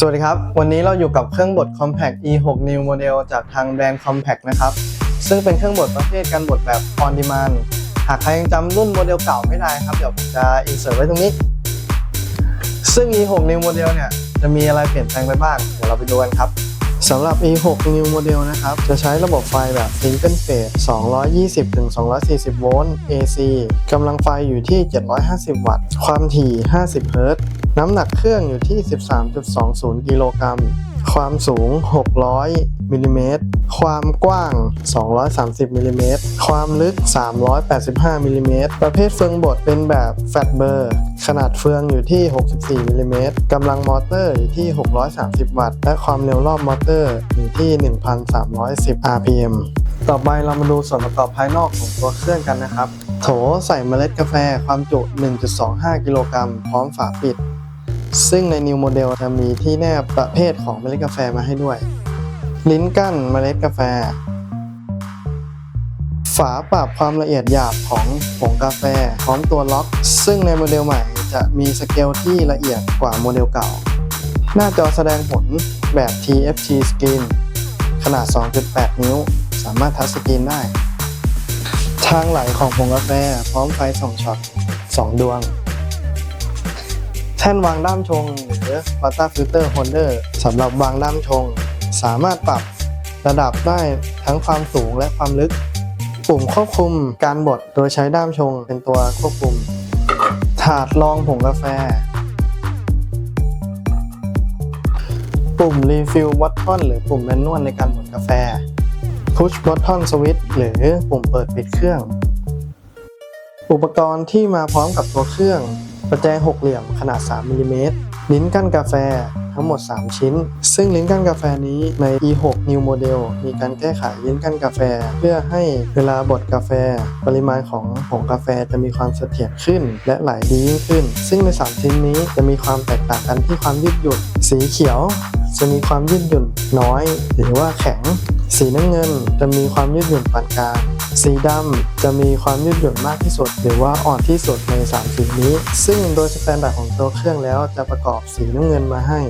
สวัสดีครับ วันนี้เราอยู่กับเครื่องบด Compact E6 New Model จากทางแบรนด์ Compact นะครับ ซึ่งเป็นเครื่องบดประเภทการบดแบบ on demand หากใครยังจำรุ่นโมเดลเก่าไม่ได้ครับ เดี๋ยวผมจะ insert ไว้ตรงนี้ ซึ่ง E6 New Model เนี่ย จะมีอะไรเปลี่ยนแปลงไปบ้าง เดี๋ยวเราไปดูกันครับสำหรับ E6 New Model นะครับ จะใช้ระบบไฟแบบ Single Phase 220-240 โวลต์ AC กำลังไฟอยู่ที่ 750 วัตต์ ความถี่ 50 เฮิรตซ์ น้ำหนักเครื่องอยู่ที่ 13.20 กิโลกรัม ความสูง 600 มิลลิเมตร ความกว้าง 230 มิลลิเมตร ความลึก 385 มิลลิเมตร ประเภทเฟืองบดเป็นแบบแฟตเบอร์ ขนาดเฟืองอยู่ที่ 64 มิลลิเมตร กำลังมอเตอร์อยู่ที่ 630 วัตต์ และความเร็วรอบมอเตอร์อยู่ที่ 1,310 rpm ต่อไปเรามาดูส่วนประกอบภายนอกของตัวเครื่องกันนะครับ โถใส่เมล็ดกาแฟความจุ 1.25 กิโลกรัมพร้อมฝาปิด ซึ่งใน New Model จะมีที่แนบประเภทของเมล็ดกาแฟมาให้ด้วย ลิ้นกั้นเมล็ดกาแฟ ฝาปรับความละเอียดหยาบของผงกาแฟพร้อมตัวล็อก ซึ่งในโมเดลใหม่จะมีสเกลที่ละเอียดกว่าโมเดลเก่า หน้าจอแสดงผลแบบ TFT Screen ขนาด 2.8 นิ้ว สามารถทัชสกรีนได้ ทางไหลของผงกาแฟพร้อมไฟสองช็อต 2 ดวง แท่นวางด้ามชงหรือ Water Filter Holder สำหรับวางด้ามชง สามารถปรับระดับได้ทั้งความสูงและความลึก ปุ่มควบคุมการบดโดยใช้ด้ามชงเป็นตัวควบคุม ถาดรองผงกาแฟ ปุ่ม Refill Button หรือปุ่มแมนนวลในการบดกาแฟ Push Button Switch หรือปุ่มเปิดปิดเครื่อง อุปกรณ์ที่มาพร้อมกับตัวเครื่อง ประแจหกเหลี่ยมขนาด 3มิลลิเมตรลิ้นกั้นกาแฟทั้งหมด 3 ชิ้น ซึ่งลิ้นกั้นกาแฟนี้ใน E6 New Model มีการแก้ไขลิ้นกั้นกาแฟ เพื่อให้เวลาบดกาแฟ ปริมาณของผงกาแฟจะมีความเสถียรขึ้น และไหลดียิ่งขึ้น ซึ่งใน 3 ชิ้นนี้จะมีความแตกต่างกันที่ความยืดหยุ่นสีเขียว จะมีความยืดหยุ่นน้อย หรือว่าแข็ง สีน้ำเงินจะมีความยืดหยุ่นปานกลาง สีดำจะมีความยืดหยุ่นมากที่สุด หรือว่าอ่อนที่สุดใน 3 สีนี้ ซึ่งโดยสแตนดาร์ดของตัวเครื่องแล้วจะประกอบสีน้ำเงินมาให้